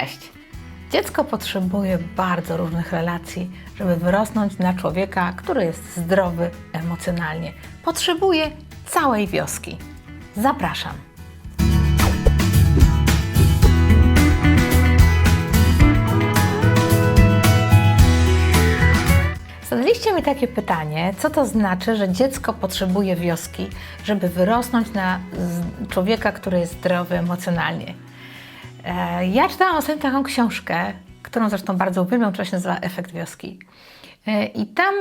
Cześć! Dziecko potrzebuje bardzo różnych relacji, żeby wyrosnąć na człowieka, który jest zdrowy emocjonalnie. Potrzebuje całej wioski. Zapraszam! Zadaliście mi takie pytanie, co to znaczy, że dziecko potrzebuje wioski, żeby wyrosnąć na człowieka, który jest zdrowy emocjonalnie. E, Ja czytałam ostatnio taką książkę, którą zresztą bardzo uwielbiam, która się nazywa Efekt Wioski. E, I tam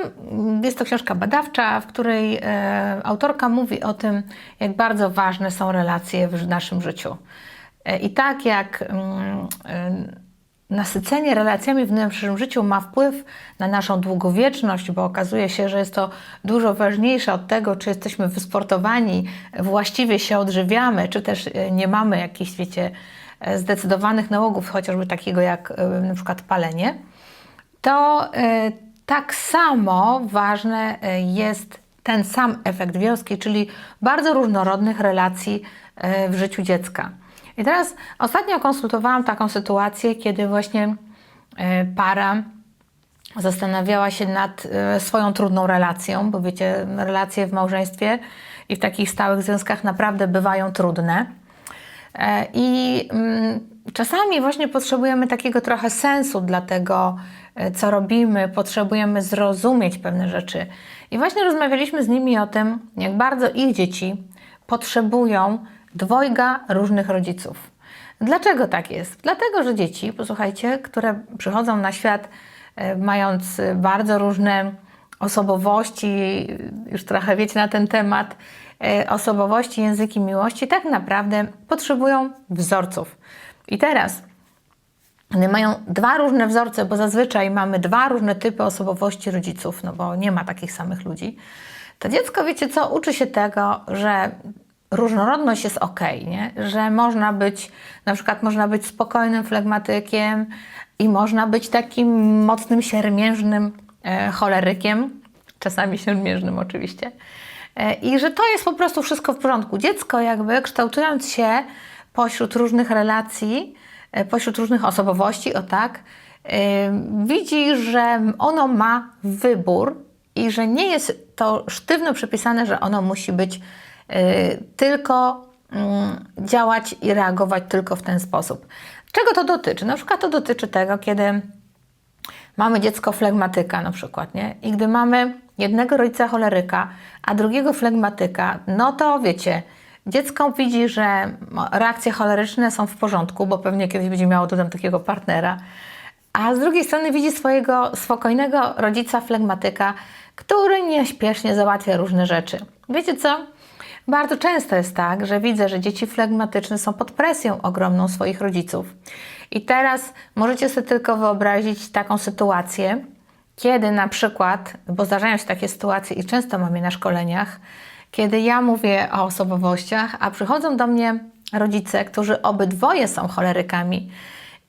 jest to książka badawcza, w której e, autorka mówi o tym, jak bardzo ważne są relacje w naszym życiu. I tak jak mm, nasycenie relacjami w naszym życiu ma wpływ na naszą długowieczność, bo okazuje się, że jest to dużo ważniejsze od tego, czy jesteśmy wysportowani, właściwie się odżywiamy, czy też nie mamy jakichś, wiecie, zdecydowanych nałogów, chociażby takiego jak e, na przykład palenie, to e, tak samo ważne e, jest ten sam efekt wioski, czyli bardzo różnorodnych relacji e, w życiu dziecka. I teraz ostatnio konsultowałam taką sytuację, kiedy właśnie e, para zastanawiała się nad e, swoją trudną relacją, bo wiecie, relacje w małżeństwie i w takich stałych związkach naprawdę bywają trudne. E, I mm, czasami właśnie potrzebujemy takiego trochę sensu dla tego, e, co robimy, potrzebujemy zrozumieć pewne rzeczy. I właśnie rozmawialiśmy z nimi o tym, jak bardzo ich dzieci potrzebują dwojga różnych rodziców. Dlaczego tak jest? Dlatego, że dzieci, posłuchajcie, które przychodzą na świat e, mając bardzo różne osobowości, już trochę wiecie na ten temat, osobowości, języki miłości, tak naprawdę potrzebują wzorców. I teraz, one mają dwa różne wzorce, bo zazwyczaj mamy dwa różne typy osobowości rodziców, no bo nie ma takich samych ludzi. To dziecko, wiecie co, uczy się tego, że różnorodność jest ok, nie? że można być, na przykład można być spokojnym flegmatykiem i można być takim mocnym, siermiężnym e, cholerykiem, czasami siermiężnym oczywiście. I że to jest po prostu wszystko w porządku. Dziecko jakby kształtując się pośród różnych relacji, e, pośród różnych osobowości, o tak, e, widzi, że ono ma wybór i że nie jest to sztywno przypisane, że ono musi być e, tylko mm, działać i reagować tylko w ten sposób. Czego to dotyczy? Na przykład to dotyczy tego, kiedy mamy dziecko flegmatyka na przykład, nie? I gdy mamy jednego rodzica choleryka, a drugiego flegmatyka, no to wiecie, dziecko widzi, że reakcje choleryczne są w porządku, bo pewnie kiedyś będzie miało dodam takiego partnera, a z drugiej strony widzi swojego spokojnego rodzica flegmatyka, który nieśpiesznie załatwia różne rzeczy. Wiecie co? Bardzo często jest tak, że widzę, że dzieci flegmatyczne są pod presją ogromną swoich rodziców. I teraz możecie sobie tylko wyobrazić taką sytuację, kiedy na przykład, bo zdarzają się takie sytuacje i często mam je na szkoleniach, kiedy ja mówię o osobowościach, a przychodzą do mnie rodzice, którzy obydwoje są cholerykami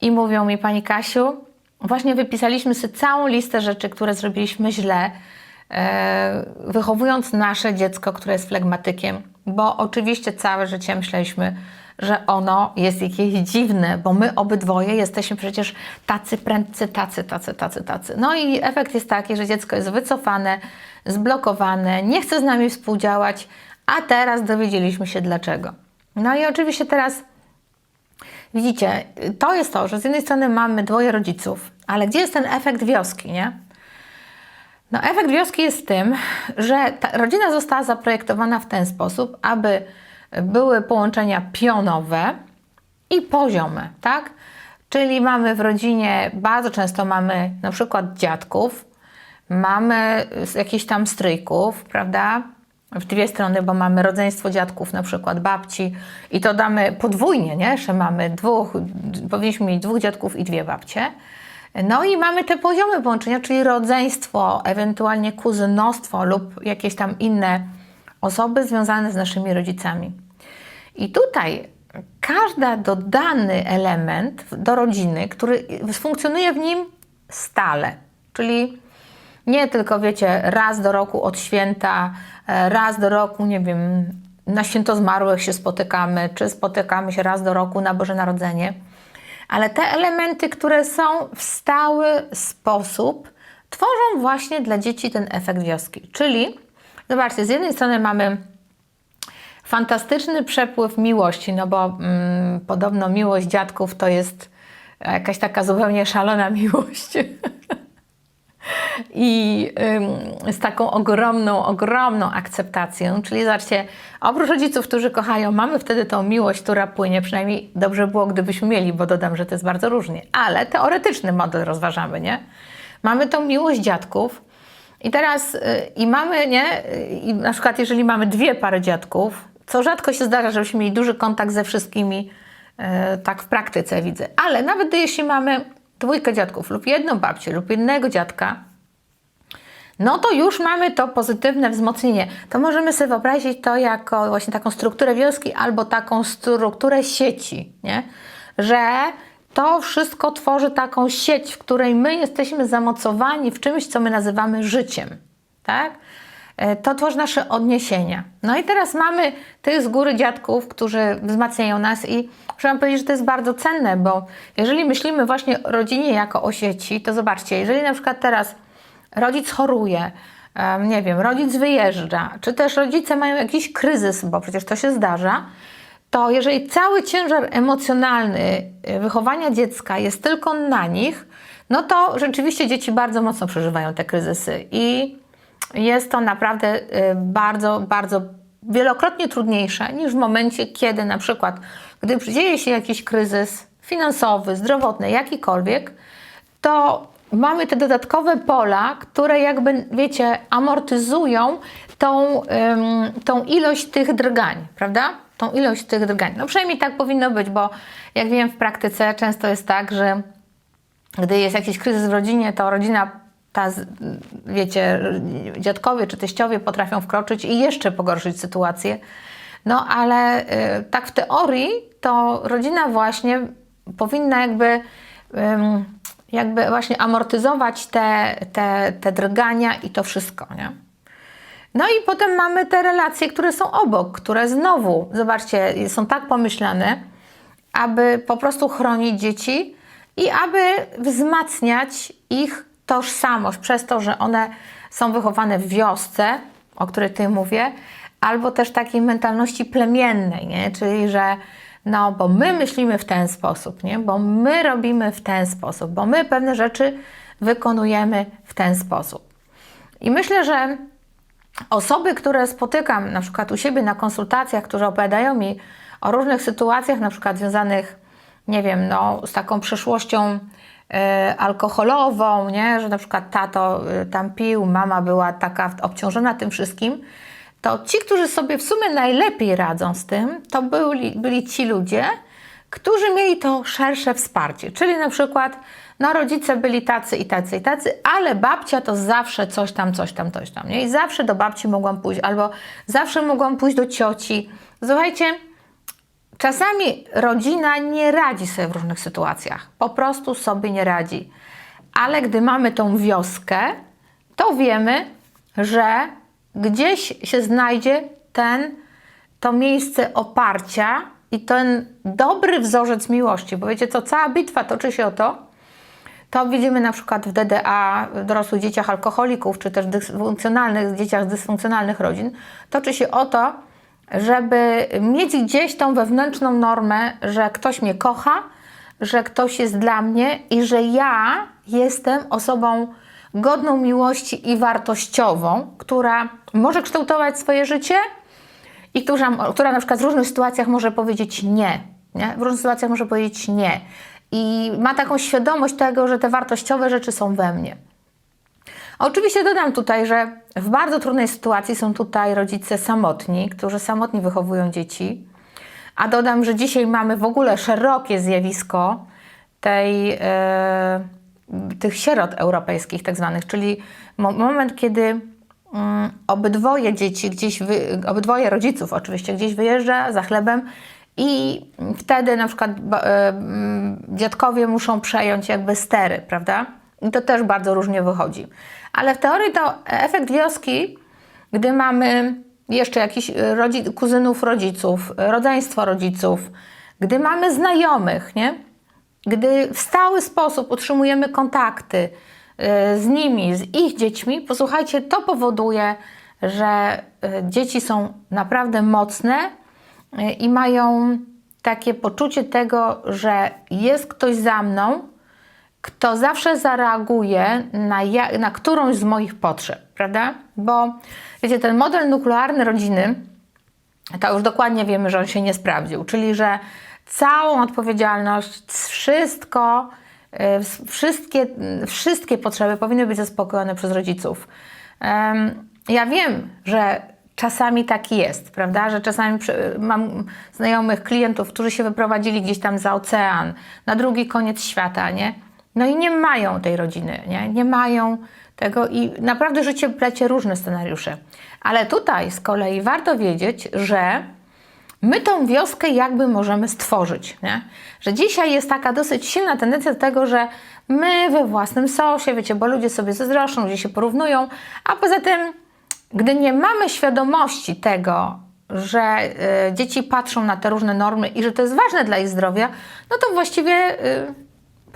i mówią mi, Pani Kasiu, właśnie wypisaliśmy sobie całą listę rzeczy, które zrobiliśmy źle, e, wychowując nasze dziecko, które jest flegmatykiem, bo oczywiście całe życie myśleliśmy, że ono jest jakieś dziwne, bo my obydwoje jesteśmy przecież tacy prędcy, tacy, tacy, tacy, tacy. No i efekt jest taki, że dziecko jest wycofane, zblokowane, nie chce z nami współdziałać, a teraz dowiedzieliśmy się dlaczego. No i oczywiście teraz widzicie, to jest to, że z jednej strony mamy dwoje rodziców, ale gdzie jest ten efekt wioski, nie? No, efekt wioski jest tym, że rodzina została zaprojektowana w ten sposób, aby były połączenia pionowe i poziome, tak? Czyli mamy w rodzinie, bardzo często mamy na przykład dziadków, mamy jakichś tam stryjków, prawda? W dwie strony, bo mamy rodzeństwo dziadków, na przykład babci i to damy podwójnie, nie? Że mamy dwóch, powinniśmy mieć dwóch dziadków i dwie babcie. No i mamy te poziomy połączenia, czyli rodzeństwo, ewentualnie kuzynostwo lub jakieś tam inne osoby związane z naszymi rodzicami. I tutaj każdy dodany element do rodziny, który funkcjonuje w nim stale, czyli nie tylko, wiecie, raz do roku od święta, e, raz do roku, nie wiem, na święto zmarłych się spotykamy, czy spotykamy się raz do roku na Boże Narodzenie, ale te elementy, które są w stały sposób, tworzą właśnie dla dzieci ten efekt wioski. Czyli, zobaczcie, z jednej strony mamy fantastyczny przepływ miłości, no bo mm, podobno miłość dziadków to jest jakaś taka zupełnie szalona miłość. I ym, z taką ogromną, ogromną akceptacją. Czyli zobaczcie, oprócz rodziców, którzy kochają, mamy wtedy tą miłość, która płynie, przynajmniej dobrze było, gdybyśmy mieli, bo dodam, że to jest bardzo różnie. Ale teoretyczny model rozważamy, nie? Mamy tą miłość dziadków. I teraz, y, i mamy, nie? I na przykład, jeżeli mamy dwie pary dziadków, co rzadko się zdarza, żebyśmy mieli duży kontakt ze wszystkimi, y, tak w praktyce widzę. Ale nawet jeśli mamy dwójkę dziadków lub jedną babcię lub jednego dziadka, no to już mamy to pozytywne wzmocnienie. To możemy sobie wyobrazić to jako właśnie taką strukturę wioski albo taką strukturę sieci, nie? że to wszystko tworzy taką sieć, w której my jesteśmy zamocowani w czymś, co my nazywamy życiem. Tak? E, To tworzy nasze odniesienia. No i teraz mamy tych z góry dziadków, którzy wzmacniają nas i muszę powiedzieć, że to jest bardzo cenne, bo jeżeli myślimy właśnie o rodzinie jako o sieci, to zobaczcie, jeżeli na przykład teraz rodzic choruje, nie wiem, rodzic wyjeżdża, czy też rodzice mają jakiś kryzys, bo przecież to się zdarza, to jeżeli cały ciężar emocjonalny y, wychowania dziecka jest tylko na nich, no to rzeczywiście dzieci bardzo mocno przeżywają te kryzysy i jest to naprawdę y, bardzo, bardzo wielokrotnie trudniejsze niż w momencie, kiedy na przykład, gdy dzieje się jakiś kryzys finansowy, zdrowotny, jakikolwiek, to mamy te dodatkowe pola, które jakby, wiecie, amortyzują tą, ym, tą ilość tych drgań, prawda? Tą ilość tych drgań. No przynajmniej tak powinno być, bo jak wiem w praktyce często jest tak, że gdy jest jakiś kryzys w rodzinie, to rodzina, ta, wiecie, dziadkowie czy teściowie potrafią wkroczyć i jeszcze pogorszyć sytuację. No ale y, tak w teorii to rodzina właśnie powinna jakby, jakby właśnie amortyzować te, te, te drgania i to wszystko, nie? No i potem mamy te relacje, które są obok, które znowu, zobaczcie, są tak pomyślane, aby po prostu chronić dzieci i aby wzmacniać ich tożsamość przez to, że one są wychowane w wiosce, o której ty mówię, albo też takiej mentalności plemiennej, nie? czyli że no, bo my myślimy w ten sposób, nie? bo my robimy w ten sposób, bo my pewne rzeczy wykonujemy w ten sposób. I myślę, że osoby, które spotykam na przykład u siebie na konsultacjach, które opowiadają mi o różnych sytuacjach, na przykład związanych, nie wiem, no, z taką przeszłością alkoholową, nie? że na przykład tato e, tam pił, mama była taka obciążona tym wszystkim, to ci, którzy sobie w sumie najlepiej radzą z tym, to byli, byli ci ludzie, którzy mieli to szersze wsparcie. Czyli na przykład, no rodzice byli tacy i tacy i tacy, ale babcia to zawsze coś tam, coś tam, coś tam. Nie? I zawsze do babci mogłam pójść, albo zawsze mogłam pójść do cioci. Słuchajcie, czasami rodzina nie radzi sobie w różnych sytuacjach. Po prostu sobie nie radzi. Ale gdy mamy tą wioskę, to wiemy, że gdzieś się znajdzie ten, to miejsce oparcia i ten dobry wzorzec miłości. Bo wiecie co, cała bitwa toczy się o to, to widzimy na przykład w DDA, w dorosłych dzieciach alkoholików, czy też dysfunkcjonalnych, dzieciach z dysfunkcjonalnych rodzin, toczy się o to, żeby mieć gdzieś tą wewnętrzną normę, że ktoś mnie kocha, że ktoś jest dla mnie i że ja jestem osobą godną miłości i wartościową, która może kształtować swoje życie i która, która na przykład w różnych sytuacjach może powiedzieć nie, nie. W różnych sytuacjach może powiedzieć nie. I ma taką świadomość tego, że te wartościowe rzeczy są we mnie. Oczywiście dodam tutaj, że w bardzo trudnej sytuacji są tutaj rodzice samotni, którzy samotnie wychowują dzieci. A dodam, że dzisiaj mamy w ogóle szerokie zjawisko tej, e, tych sierot europejskich, tak zwanych, czyli mo- moment, kiedy mm, obydwoje dzieci gdzieś, wy, obydwoje rodziców oczywiście gdzieś wyjeżdża za chlebem i wtedy na przykład e, dziadkowie muszą przejąć jakby stery, prawda? I to też bardzo różnie wychodzi. Ale w teorii to efekt wioski, gdy mamy jeszcze jakichś rodzi- kuzynów rodziców, rodzeństwo rodziców, gdy mamy znajomych, nie? gdy w stały sposób utrzymujemy kontakty y, z nimi, z ich dziećmi, posłuchajcie, to powoduje, że dzieci są naprawdę mocne i mają takie poczucie tego, że jest ktoś za mną, kto zawsze zareaguje na, ja, na którąś z moich potrzeb, prawda? Bo wiecie, ten model nuklearny rodziny, to już dokładnie wiemy, że on się nie sprawdził, czyli że całą odpowiedzialność, wszystko, y, wszystkie, wszystkie potrzeby powinny być zaspokojone przez rodziców. Ja wiem, że czasami tak jest, prawda? Że czasami mam znajomych klientów, którzy się wyprowadzili gdzieś tam za ocean, na drugi koniec świata, nie? No i nie mają tej rodziny, nie? Nie mają tego i naprawdę życie plecie różne scenariusze. Ale tutaj z kolei warto wiedzieć, że my tą wioskę jakby możemy stworzyć, nie? Że dzisiaj jest taka dosyć silna tendencja do tego, że my we własnym sosie, wiecie, bo ludzie sobie zazdroszczą, ludzie się porównują, a poza tym, gdy nie mamy świadomości tego, że y, dzieci patrzą na te różne normy i że to jest ważne dla ich zdrowia, no to właściwie y,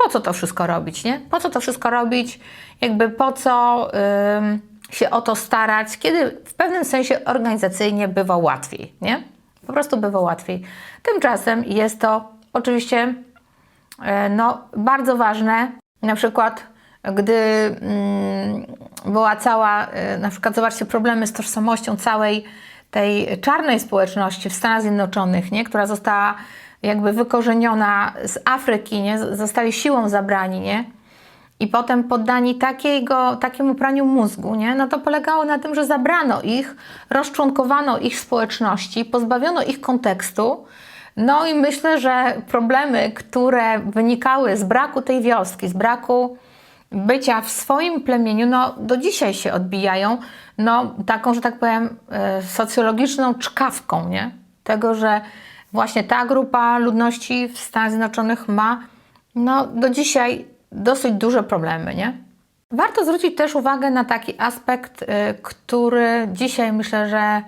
po co to wszystko robić, nie? Po co to wszystko robić? Jakby po co ym, się o to starać, kiedy w pewnym sensie organizacyjnie bywa łatwiej, nie? Po prostu bywa łatwiej. Tymczasem jest to oczywiście e, no, bardzo ważne, na przykład gdy mm, była cała, e, na przykład zobaczcie problemy z tożsamością całej tej czarnej społeczności w Stanach Zjednoczonych, nie? która została jakby wykorzeniona z Afryki, nie? Zostali siłą zabrani, nie? i potem poddani takiego, takiemu praniu mózgu, nie? no to polegało na tym, że zabrano ich, rozczłonkowano ich społeczności, pozbawiono ich kontekstu. No i myślę, że problemy, które wynikały z braku tej wioski, z braku bycia w swoim plemieniu, no do dzisiaj się odbijają, no taką, że tak powiem, e, socjologiczną czkawką, nie? Tego, że właśnie ta grupa ludności w Stanach Zjednoczonych ma no do dzisiaj dosyć duże problemy, nie? Warto zwrócić też uwagę na taki aspekt, y, który dzisiaj myślę, że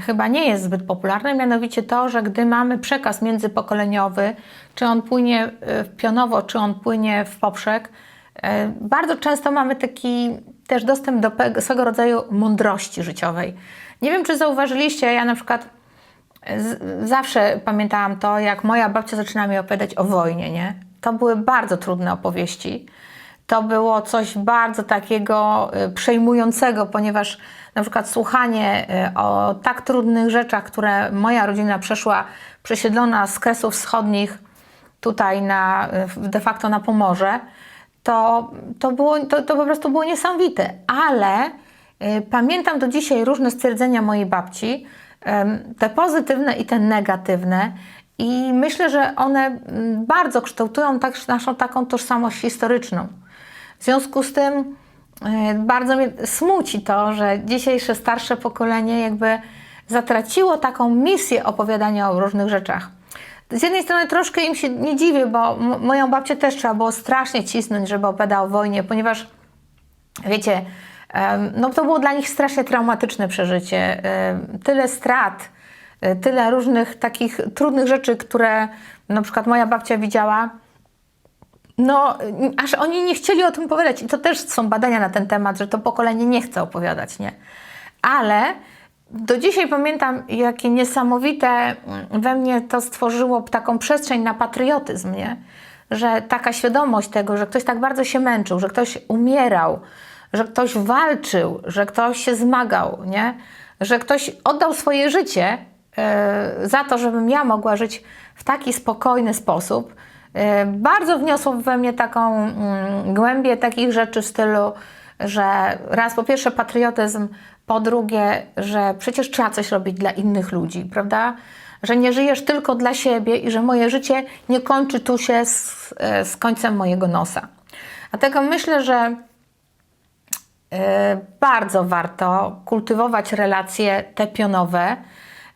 chyba nie jest zbyt popularny, mianowicie to, że gdy mamy przekaz międzypokoleniowy, czy on płynie y, pionowo, czy on płynie w poprzek, y, bardzo często mamy taki też dostęp do swego rodzaju mądrości życiowej. Nie wiem, czy zauważyliście, ja na przykład zawsze pamiętałam to, jak moja babcia zaczyna mi opowiadać o wojnie, nie? To były bardzo trudne opowieści. To było coś bardzo takiego y, przejmującego, ponieważ na przykład słuchanie y, o tak trudnych rzeczach, które moja rodzina przeszła, przesiedlona z Kresów Wschodnich tutaj na, y, de facto na Pomorze, to, to, było, to, to po prostu było niesamowite. Ale y, pamiętam do dzisiaj różne stwierdzenia mojej babci, te pozytywne i te negatywne. I myślę, że one mm, bardzo kształtują tak, naszą taką tożsamość historyczną. W związku z tym e, bardzo mnie smuci to, że dzisiejsze starsze pokolenie jakby zatraciło taką misję opowiadania o różnych rzeczach. Z jednej strony troszkę im się nie dziwię, bo moją babcię też trzeba było strasznie cisnąć, żeby opowiadała o wojnie, ponieważ wiecie, no to było dla nich strasznie traumatyczne przeżycie. Tyle strat, e, tyle różnych takich trudnych rzeczy, które na przykład moja babcia widziała, no, aż oni nie chcieli o tym opowiadać. I to też są badania na ten temat, że to pokolenie nie chce opowiadać, nie? Ale do dzisiaj pamiętam, jakie niesamowite mm, we mnie to stworzyło taką przestrzeń na patriotyzm, nie? Że taka świadomość tego, że ktoś tak bardzo się męczył, że ktoś umierał, że ktoś walczył, że ktoś się zmagał, nie? Że ktoś oddał swoje życie e, za to, żebym ja mogła żyć w taki spokojny sposób. E, Bardzo wniosło we mnie taką mm, głębię takich rzeczy w stylu, że raz po pierwsze patriotyzm, po drugie, że przecież trzeba coś robić dla innych ludzi, prawda? Że nie żyjesz tylko dla siebie i że moje życie nie kończy tu się z, e, z końcem mojego nosa. Dlatego myślę, że bardzo warto kultywować relacje te pionowe.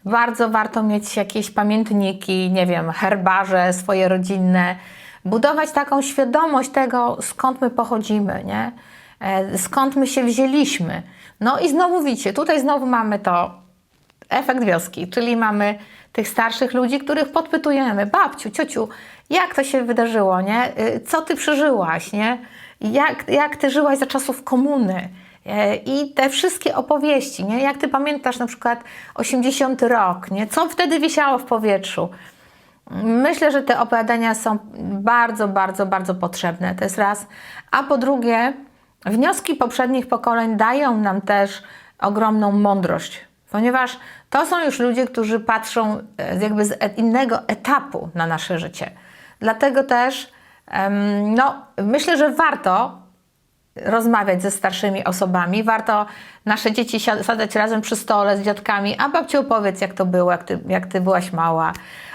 Bardzo warto mieć jakieś pamiętniki, nie wiem, herbarze swoje rodzinne. Budować taką świadomość tego, skąd my pochodzimy, nie? E, skąd my się wzięliśmy. No i znowu widzicie, tutaj znowu mamy to efekt wioski, czyli mamy tych starszych ludzi, których podpytujemy, babciu, ciociu, jak to się wydarzyło, nie? Y, Co ty przeżyłaś, nie? Jak, jak ty żyłaś za czasów komuny? E, I te wszystkie opowieści, nie? Jak ty pamiętasz na przykład 80 rok, nie? Co wtedy wisiało w powietrzu? Myślę, że te opowiadania są bardzo, bardzo, bardzo potrzebne. To jest raz. A po drugie, wnioski poprzednich pokoleń dają nam też ogromną mądrość, ponieważ to są już ludzie, którzy patrzą e, jakby z e- innego etapu na nasze życie. Dlatego też no, myślę, że warto rozmawiać ze starszymi osobami. Warto nasze dzieci si- sadzać razem przy stole z dziadkami. A babciu opowiedz, jak to było, jak ty, jak ty byłaś mała.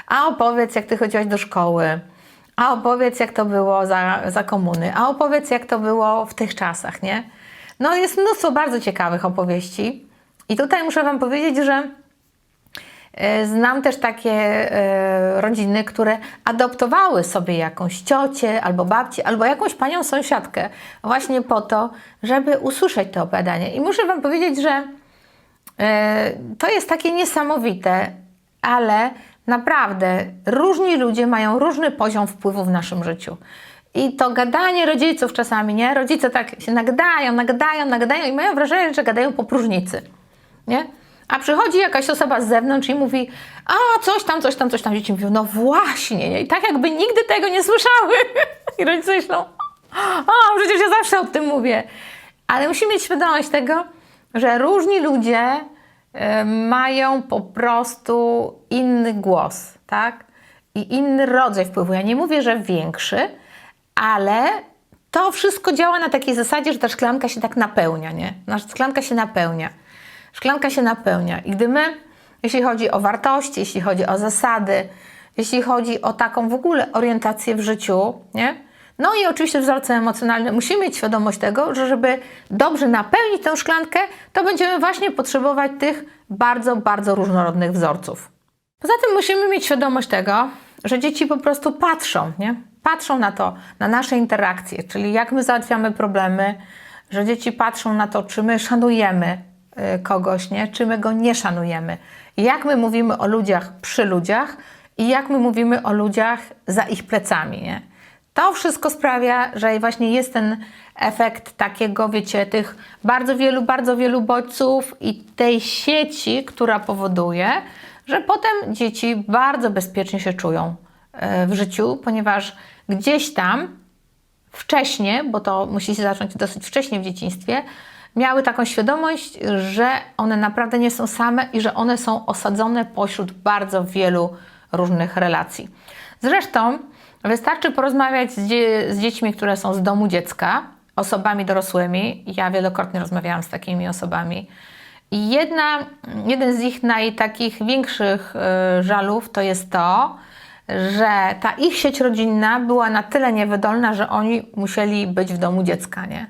A opowiedz, jak ty chodziłaś do szkoły. A opowiedz, jak to było za, za komuny. A opowiedz, jak to było w tych czasach, nie? No jest mnóstwo bardzo ciekawych opowieści. I tutaj muszę Wam powiedzieć, że Znam też takie e, rodziny, które adoptowały sobie jakąś ciocię albo babcię, albo jakąś panią sąsiadkę właśnie po to, żeby usłyszeć to opowiadanie. I muszę Wam powiedzieć, że e, to jest takie niesamowite, ale naprawdę różni ludzie mają różny poziom wpływu w naszym życiu. I to gadanie rodziców czasami, nie? Rodzice tak się nagdają, nagdają, nagdają i mają wrażenie, że gadają po próżnicy, nie? A przychodzi jakaś osoba z zewnątrz i mówi, a coś tam, coś tam, coś tam. Dzieci mówią, no właśnie, nie? I tak jakby nigdy tego nie słyszały. I rodzice myślą, o, przecież ja zawsze o tym mówię. Ale musimy mieć świadomość tego, że różni ludzie mają po prostu inny głos, tak? I inny rodzaj wpływu. Ja nie mówię, że większy, ale to wszystko działa na takiej zasadzie, że ta szklanka się tak napełnia, nie? Nasza szklanka się napełnia. Szklanka się napełnia. I gdy my, jeśli chodzi o wartości, jeśli chodzi o zasady, jeśli chodzi o taką w ogóle orientację w życiu, nie? No i oczywiście wzorce emocjonalne, musimy mieć świadomość tego, że żeby dobrze napełnić tę szklankę, to będziemy właśnie potrzebować tych bardzo, bardzo różnorodnych wzorców. Poza tym musimy mieć świadomość tego, że dzieci po prostu patrzą, nie? Patrzą na to, na nasze interakcje, czyli jak my załatwiamy problemy, że dzieci patrzą na to, czy my szanujemy kogoś, nie? czy my go nie szanujemy. Jak my mówimy o ludziach przy ludziach i jak my mówimy o ludziach za ich plecami. Nie? To wszystko sprawia, że właśnie jest ten efekt takiego, wiecie, tych bardzo wielu, bardzo wielu bodźców i tej sieci, która powoduje, że potem dzieci bardzo bezpiecznie się czują e, w życiu, ponieważ gdzieś tam wcześnie, bo to musi się zacząć dosyć wcześnie w dzieciństwie, miały taką świadomość, że one naprawdę nie są same i że one są osadzone pośród bardzo wielu różnych relacji. Zresztą wystarczy porozmawiać z, dzie- z dziećmi, które są z domu dziecka, osobami dorosłymi. Ja wielokrotnie rozmawiałam z takimi osobami. I jedna, jeden z ich naj takich większych y, żalów to jest to, że ta ich sieć rodzinna była na tyle niewydolna, że oni musieli być w domu dziecka, nie?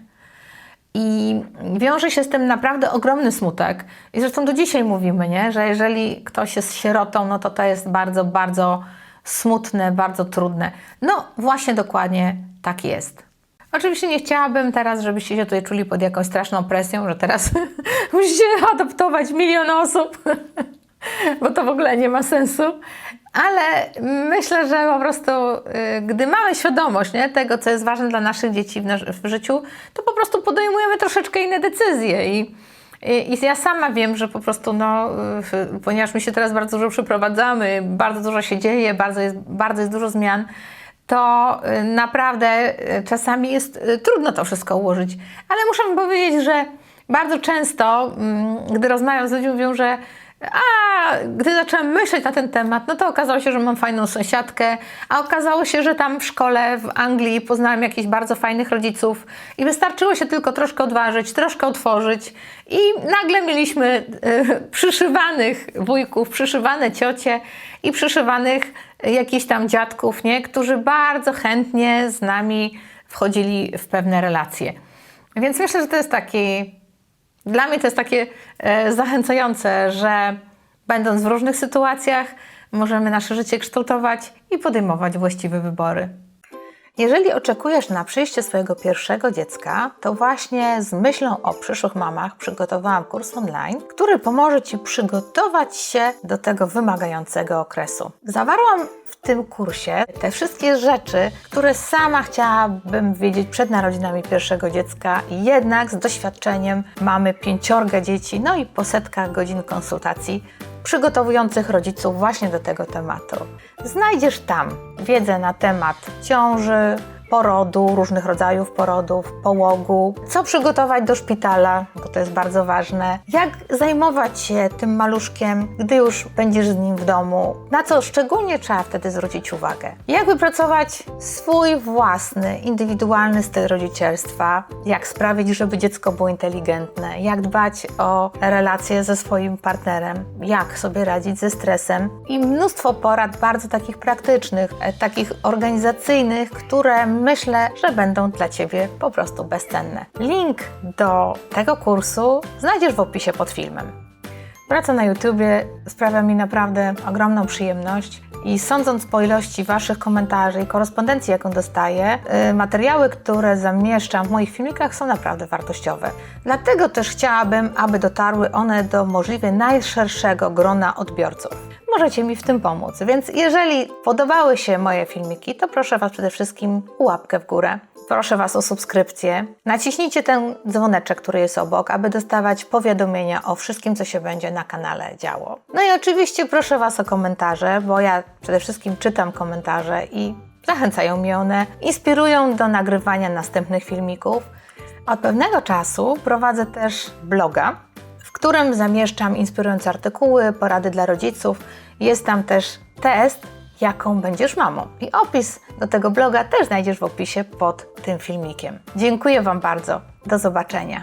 I wiąże się z tym naprawdę ogromny smutek. I zresztą do dzisiaj mówimy, nie? że jeżeli ktoś jest sierotą, no to to jest bardzo, bardzo smutne, bardzo trudne. No właśnie dokładnie tak jest. Oczywiście nie chciałabym teraz, żebyście się tutaj czuli pod jakąś straszną presją, że teraz musicie adoptować milion osób, bo to w ogóle nie ma sensu. Ale myślę, że po prostu, y, gdy mamy świadomość nie, tego, co jest ważne dla naszych dzieci w, w życiu, to po prostu podejmujemy troszeczkę inne decyzje. I, i, I ja sama wiem, że po prostu, no, ponieważ my się teraz bardzo dużo przeprowadzamy, bardzo dużo się dzieje, bardzo jest, bardzo jest dużo zmian, to y, naprawdę y, czasami jest trudno to wszystko ułożyć. Ale muszę powiedzieć, że bardzo często, mm, gdy rozmawiam z ludźmi, mówią, że a gdy zaczęłam myśleć na ten temat, no to okazało się, że mam fajną sąsiadkę, a okazało się, że tam w szkole w Anglii poznałam jakichś bardzo fajnych rodziców i wystarczyło się tylko troszkę odważyć, troszkę otworzyć i nagle mieliśmy y, przyszywanych wujków, przyszywane ciocie i przyszywanych jakichś tam dziadków, nie? którzy bardzo chętnie z nami wchodzili w pewne relacje. Więc myślę, że to jest taki dla mnie to jest takie e, zachęcające, że będąc w różnych sytuacjach, możemy nasze życie kształtować i podejmować właściwe wybory. Jeżeli oczekujesz na przyjście swojego pierwszego dziecka, to właśnie z myślą o przyszłych mamach przygotowałam kurs online, który pomoże Ci przygotować się do tego wymagającego okresu. Zawarłam tym kursie te wszystkie rzeczy, które sama chciałabym wiedzieć przed narodzinami pierwszego dziecka, jednak z doświadczeniem mamy pięciorga dzieci, no i po setkach godzin konsultacji przygotowujących rodziców właśnie do tego tematu. Znajdziesz tam wiedzę na temat ciąży, porodu, różnych rodzajów porodów, połogu, co przygotować do szpitala, bo to jest bardzo ważne, jak zajmować się tym maluszkiem, gdy już będziesz z nim w domu, na co szczególnie trzeba wtedy zwrócić uwagę, jak wypracować swój własny, indywidualny styl rodzicielstwa, jak sprawić, żeby dziecko było inteligentne, jak dbać o relacje ze swoim partnerem, jak sobie radzić ze stresem? I mnóstwo porad bardzo takich praktycznych, e, takich organizacyjnych, które myślę, że będą dla Ciebie po prostu bezcenne. Link do tego kursu znajdziesz w opisie pod filmem. Praca na YouTubie sprawia mi naprawdę ogromną przyjemność i sądząc po ilości Waszych komentarzy i korespondencji, jaką dostaję, y, materiały, które zamieszczam w moich filmikach są naprawdę wartościowe. Dlatego też chciałabym, aby dotarły one do możliwie najszerszego grona odbiorców. Możecie mi w tym pomóc, więc jeżeli podobały się moje filmiki, to proszę Was przede wszystkim łapkę w górę. Proszę Was o subskrypcję. Naciśnijcie ten dzwoneczek, który jest obok, aby dostawać powiadomienia o wszystkim, co się będzie na kanale działo. No i oczywiście proszę Was o komentarze, bo ja przede wszystkim czytam komentarze i zachęcają mnie one, inspirują do nagrywania następnych filmików. Od pewnego czasu prowadzę też bloga, w którym zamieszczam inspirujące artykuły, porady dla rodziców. Jest tam też test, jaką będziesz mamą. I opis do tego bloga też znajdziesz w opisie pod tym filmikiem. Dziękuję Wam bardzo. Do zobaczenia.